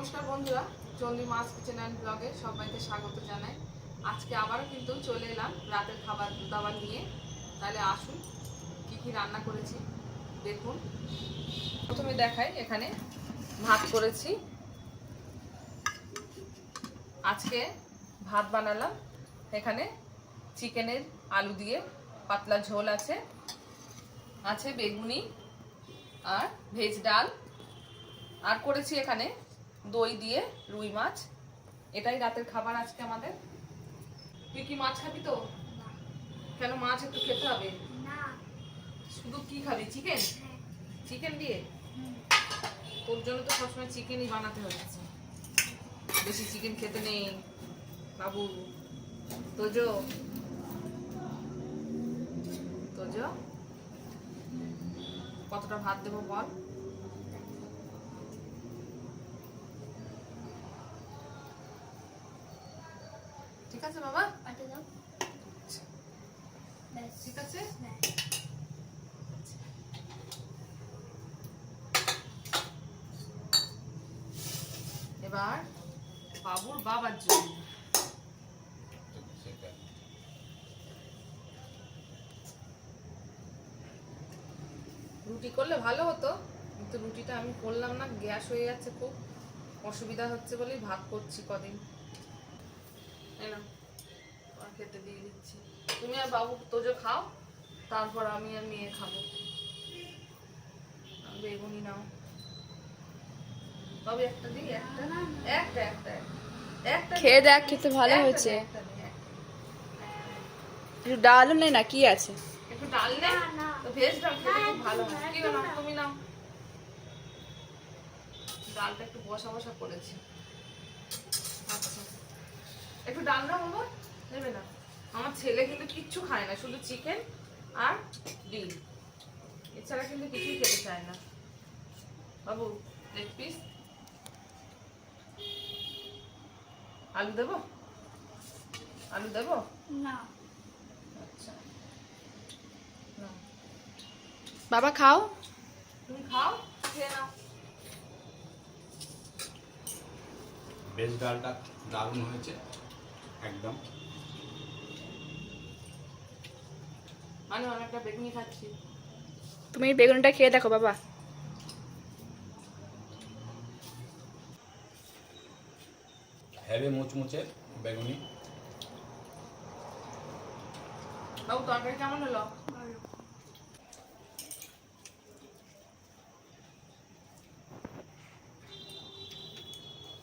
নমস্কার বন্ধুরা চন্ডী মাছ kitchen and ব্লগে সবাইকে স্বাগত জানাই। আজকে আবারও কিন্তু চলে এলাম রাতের খাবার দাবার নিয়ে। তাহলে আসুন, কি কি রান্না করেছি, দেখুন। প্রথমে দেখাই, এখানে ভাত করেছি। আজকে ভাত বানালাম। এখানে চিকেনের আলু দিয়ে পাতলা ঝোল আছে। আছে বেগুনি আর ভেজ ডাল। আর করেছি এখানে দই দিয়ে রুই মাছ। এটাই রাতের খাবার আজকে আমাদের। তুই কি মাছ খাবি তো? কেন মাছ একটু খেতে হবে? শুধু কি খাবি? চিকেন? চিকেন দিয়ে? তোর জন্য তো সবসময় চিকেনই বানাতে হচ্ছে বেশি চিকেন খেতে নেই। বাবু তোজো। তোজো? কতটা ভাত দেবো বল? ঠিক আছে বাবা ঠিক আছে? এবার বাবুর বাবার জন্য। রুটি করলে ভালো হতো কিন্তু রুটিটা আমি করলাম না গ্যাস হয়ে যাচ্ছে খুব। অসুবিধা হচ্ছে বলেই ভাত করছি কদিন। খেতে দিয়ে দিচ্ছি। তুমি আর বাবু তোজো খাও তারপর আমি আর মেয়ে খাব। বেগুনি নাও। তবে একটা দিই একটা একটা একটা একটা। খেয়ে দেখ খেতে ভালো হয়েছে। একটা ডালও নেই না কি আছে? একটু ডাল নে? তো ভেজ ডাল খেতে খুব ভালো হয়। কি নাও তুমি নাও। ডালটা একটু বসা বসা করেছি। একটু ডাল নাও বাবা নেবে না। আমার ছেলে কিন্তু কিচ্ছু খায় না শুধু চিকেন আর ডিম। এছাড়া কিন্তু কিছুই খেতে চায় না। বাবু লেগ পিস আলু দেবো? আলু দেবো? আচ্ছা। বাবা খাও। তুমি খাও খেয়ে নাও। বেশ ডালটা দারুণ হয়েছে। একদম। মানে অনেকটা বেগুনি খাচ্ছি। তুমি এই বেগুনটা খেয়ে দেখো বাবা। হেভি মুচমুচে বেগুনি। বাবু তরকারি কেমন হলো?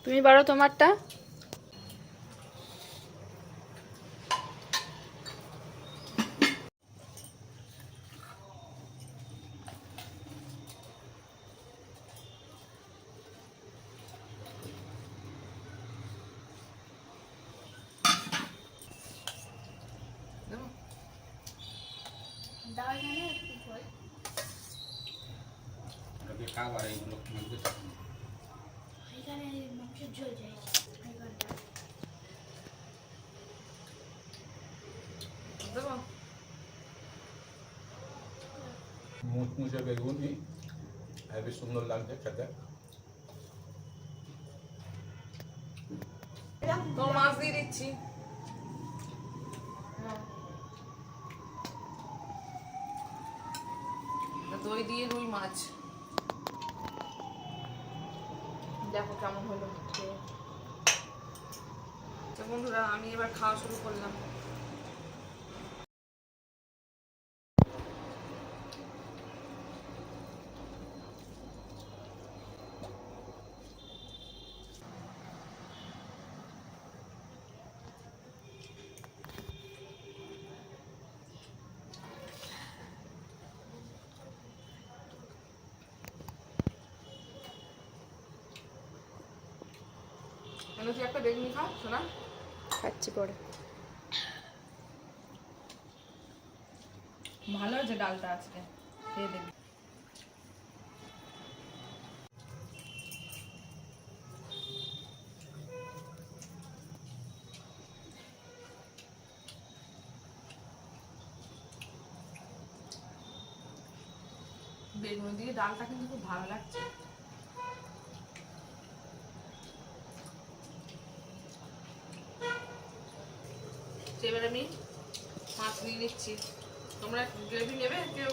তুমি বারো তোমারটা? এটাকে খাবার এইগুলো মধ্যে থাকুন দেবো মুচমুচে বেগুনি, হেভি সুন্দর লাগছে খেতে। তো মাছ দিয়ে দিচ্ছি নাও। দই দিয়ে রুই মাছ। দেখো কেমন হলো বন্ধুরা আমি এবার খাওয়া শুরু করলাম। মানে তুই একটা বেগুনি খা শোনা খাচ্ছি পরে। ভালো হয়েছে ডালটা আজকে খেয়ে দেখবি। বেগুন দিয়ে ডালটা কিন্তু খুব ভালো লাগছে। এবার আমি মাছ নিয়ে নিচ্ছি। তোমরা গ্রেভি নেবে? কেউ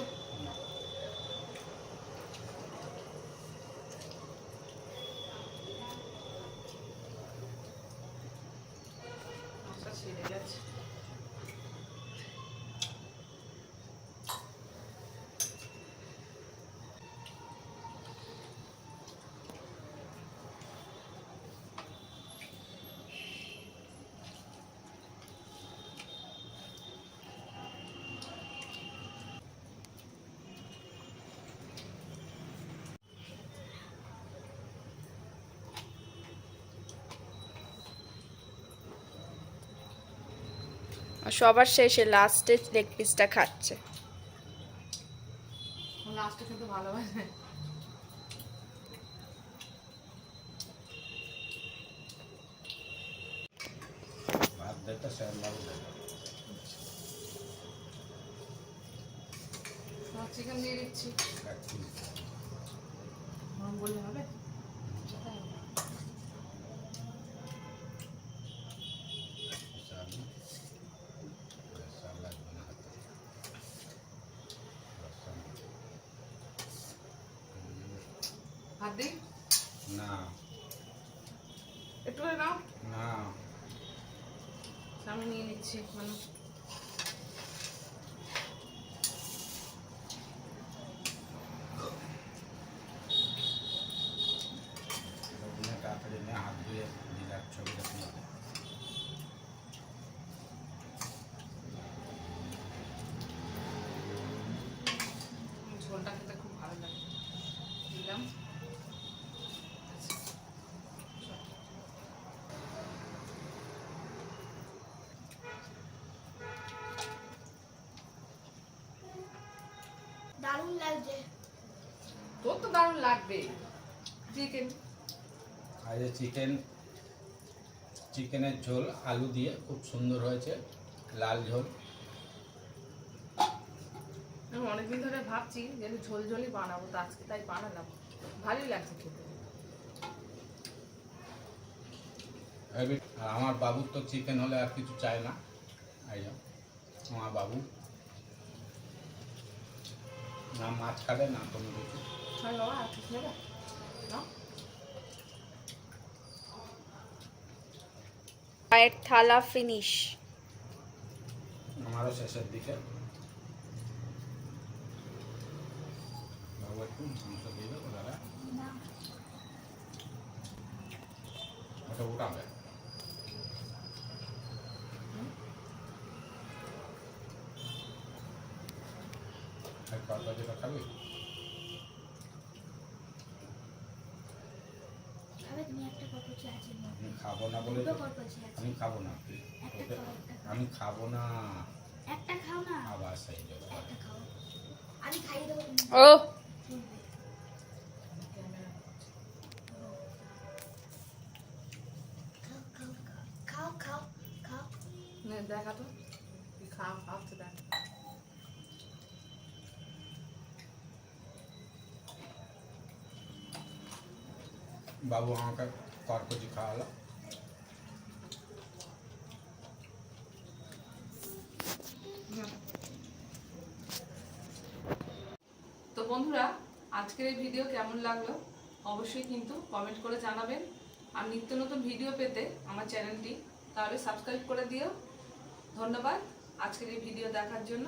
আর সবার শেষে লাস্টে লেগ পিসটা খাচ্ছে। লাস্টে কিন্তু ভালোবাসে। দেখতে চিকেন দিয়ে দিচ্ছি। বললে হবে। দিই না। একটু করে নাও। না। আমি নিয়ে নিচ্ছি মানে ওখানে তাড়াতাড়ি নিয়ে হাত ধুয়ে দিদার ছবি দেখুন ঝোলটা খেতে খুব ভালো লাগে দিলাম দারুণ লাগছে। তোর তো দারুণ লাগবে। চিকেন এই চিকেন চিকেনের ঝোল আলু দিয়ে খুব সুন্দর হয়েছে লাল ঝোল। আমি অনেকদিন ধরে ভাবছি যে আমি ঝোল ঝোলই বানাবো তো আজকে তাই বানালাম। ভালোই লাগছে খেতে। আর আমার বাবুর তো চিকেন হলে আর কিছু চায় না। আমার বাবু। না মাছ খাবে না কোনো কিছু। বাবা আর কিছু নেবে? থালা ফিনিশ আমারও শেষের দিকে। ওটা উঠাবে খাবি? আমি খাব না বলে তো- আমি খাব না একটা খাও খাও। আমি খাব না। একটা খাও না। আবার সেই একটা খাও। আমি খাইয়ে দেবো ও। খাও খাও খাও খাও খাও। দেখা তো। কি খাও খাওয়াচ্ছে দেখ। বাবু আমাকে করকচি খাওয়ালো। তো বন্ধুরা, আজকের এই ভিডিও কেমন লাগল? অবশ্যই কিন্তু কমেন্ট করে জানাবেন। আর নিত্য নতুন ভিডিও পেতে আমার চ্যানেলটি তাহলে সাবস্ক্রাইব করে দিও। ধন্যবাদ আজকের এই ভিডিও দেখার জন্য।